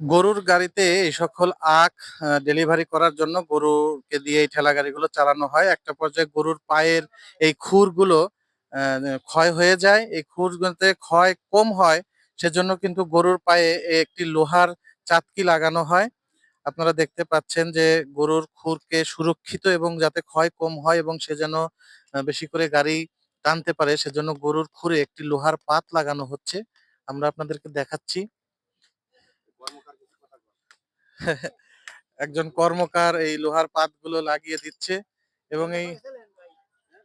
গরুর গাড়িতে এই সকল আখ ডেলিভারি করার জন্য গরুকে দিয়ে এই ঠেলা গাড়িগুলো চালানো হয়। একটা পর্যায়ে গরুর পায়ের এই খুরগুলো ক্ষয় হয়ে যায়। এই খুরগুলোতে ক্ষয় কম হয়, সেজন্য কিন্তু গরুর পায়ে একটি লোহার চাতকি লাগানো হয়। আপনারা দেখতে পাচ্ছেন যে গরুর খুরকে সুরক্ষিত এবং যাতে ক্ষয় কম হয় এবং সে যেন বেশি করে গাড়ি টানতে পারে, সেজন্য গরুর খুরে একটি লোহার পাত লাগানো হচ্ছে। আমরা আপনাদেরকে দেখাচ্ছি। একজন কর্মকার এই লোহার পাতগুলো লাগিয়ে দিচ্ছে এবং এই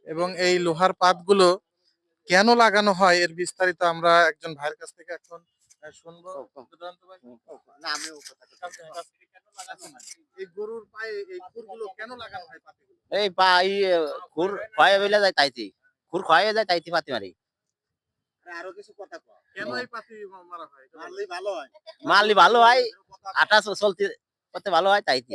এবং এই লোহার পাতগুলো কেন লাগানো হয় এর বিস্তারিত আমরা একজন ভাইয়ের কাছ থেকে এখন শুনব। এই গরুর পায়ে এই খুরগুলো কেন লাগানো হয় এই পা এই খুর ক্ষয় হইলে যায় তাইতি। খুর ক্ষয় হয়ে যায় তাইতি পাতি মারি। আরও কিছু কথা কও। কেন এই পাতি মারা হয়? এটা ভালো হয়। মারলি ভালো হয় আটা চলতে করতে ভালো হয় তাইতি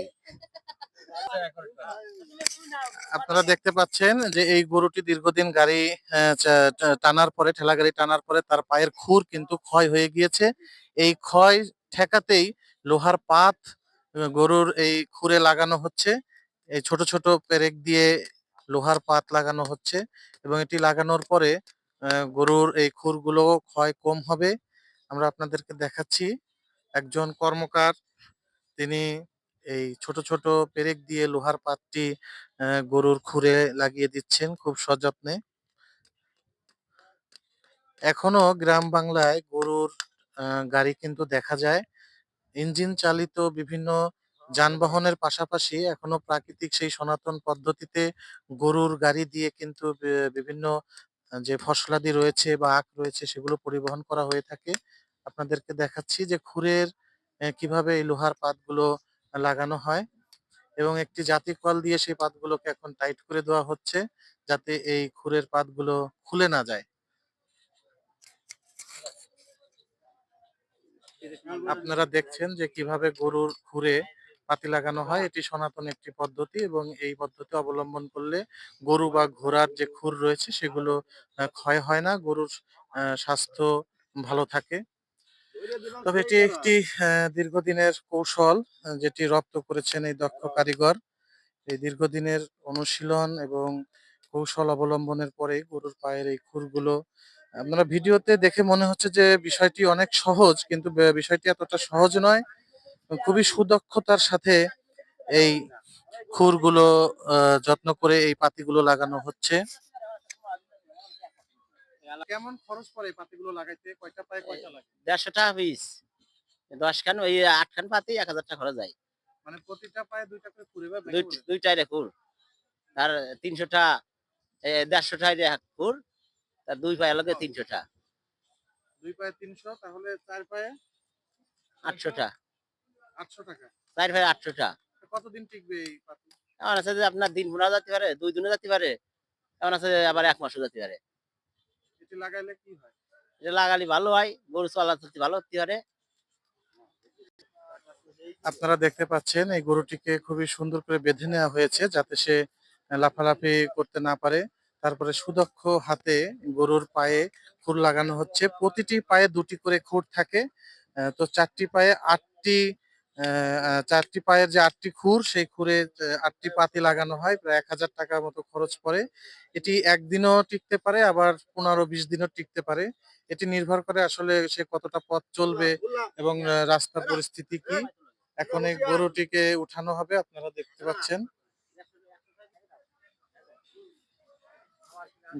আপনারা দেখতে পাচ্ছেন যে এই গরুটি দীর্ঘদিন গাড়ি টানার পরে ঠেলা গাড়ি টানার পরে তার পায়ের খুর কিন্তু ক্ষয় হয়ে গিয়েছে। এই ক্ষয় ঠেকাতেই লোহার পাত গরুর এই খুরে লাগানো হচ্ছে। এই ছোট ছোট পেরেক দিয়ে লোহার পাত লাগানো হচ্ছে এবং এটি লাগানোর পরে গরুর এই খুরগুলো ক্ষয় কম হবে। আমরা আপনাদেরকে দেখাচ্ছি। একজন কর্মকার, তিনি এই ছোট ছোট পেরেক দিয়ে লোহার পাতটি গরুর খুরে লাগিয়ে দিচ্ছেন খুব সযত্নে। এখনও গ্রাম বাংলায় গরুর গাড়ি কিন্তু দেখা যায়। ইঞ্জিন চালিত বিভিন্ন যানবাহনের পাশাপাশি এখনও প্রাকৃতিক সেই সনাতন পদ্ধতিতে গরুর গাড়ি দিয়ে কিন্তু বিভিন্ন যে ফসলাদি রয়েছে বা আখ রয়েছে সেগুলো পরিবহন করা হয়ে থাকে। আপনাদেরকে দেখাচ্ছি যে খুরের কীভাবে এই লোহার পাতগুলো লাগানো হয় এবং একটি জাতি কল দিয়ে সেই পাতগুলোকে এখন টাইট করে দেওয়া হচ্ছে যাতে এই খুরের পাতগুলো খুলে না যায়। আপনারা দেখছেন যে কীভাবে গরুর খুরে পাতি লাগানো হয়, এটি সনাতন একটি পদ্ধতি এবং এই পদ্ধতি অবলম্বন করলে গরু বা ঘোড়ার যে খুর রয়েছে সেগুলো ক্ষয় হয় না, গরুর স্বাস্থ্য ভালো থাকে। তবে এটি একটি দীর্ঘদিনের কৌশল, যেটি রপ্ত করেছেন এই দক্ষ কারিগর। এই দীর্ঘদিনের অনুশীলন এবং কৌশল অবলম্বনের পরে গরুর পায়ের এই খুরগুলো, আপনারা ভিডিওতে দেখে মনে হচ্ছে যে বিষয়টি অনেক সহজ, কিন্তু বিষয়টি এতটা সহজ নয়। খুবই সুদক্ষতার সাথে এই খুরগুলো আহ, যত্ন করে এই পাতিগুলো লাগানো হচ্ছে। কেমন খরচ পড়ে পাতিগুলো লাগাইতে? কয়টা পায়ে কয়টা লাগে? দেড়শো টাকা পিস। দশ খান ওই আট খান পাতি এক হাজার টাকা খরচ যায়। মানে প্রতিটা পায়ে দুইটা করে খুরে বা দুই দুইটাই রে খুর। তার তিনশোটা তার দুই পায়ে লাগে তিনশোটা। দুই পায়ে তিনশো তাহলে চার পায়ে? আটশোটা। আটশো টাকা। চার পায়ে আটশোটা। কতদিন টিকবে এই পাতি এমন আছে যে আপনার দিন যেতে পারে দুই দিনে যেতে পারে। এমন আছে যে আবার এক মাসও যেতে পারে। এটি লাগাইলে কি হয়? এটা লাগালি ভালো হয় গরু চলা চলতে ভালো হতে পারে। আপনারা দেখতে পাচ্ছেন এই গরুটিকে খুবই সুন্দর করে বেঁধে নেওয়া হয়েছে যাতে সে লাফালাফি করতে না পারে। তারপরে সুদক্ষ হাতে গরুর পায়ে খুর লাগানো হচ্ছে। প্রতিটি পায়ে দুটি করে খুর থাকে। আহ, তো চারটি পায়ে আটটি চারটি পায়ের যে আটটি খুর, সেই খুরে আটটি পাতি লাগানো হয়, প্রায় এক হাজার টাকার মতো খরচ পড়ে। এটি একদিনও টিকতে পারে, আবার পনেরো বিশ দিনও টিকতে পারে। এটি নির্ভর করে আসলে সে কতটা পথ চলবে এবং রাস্তার পরিস্থিতি কি। এখন এই গরুটিকে উঠানো হবে, আপনারা দেখতে পাচ্ছেন।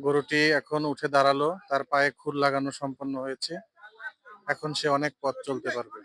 গরুটি এখন উঠে দাঁড়াল, তার পায়ে খুর লাগানো সম্পন্ন হয়েছে। এখন সে অনেক পথ চলতে পারবে।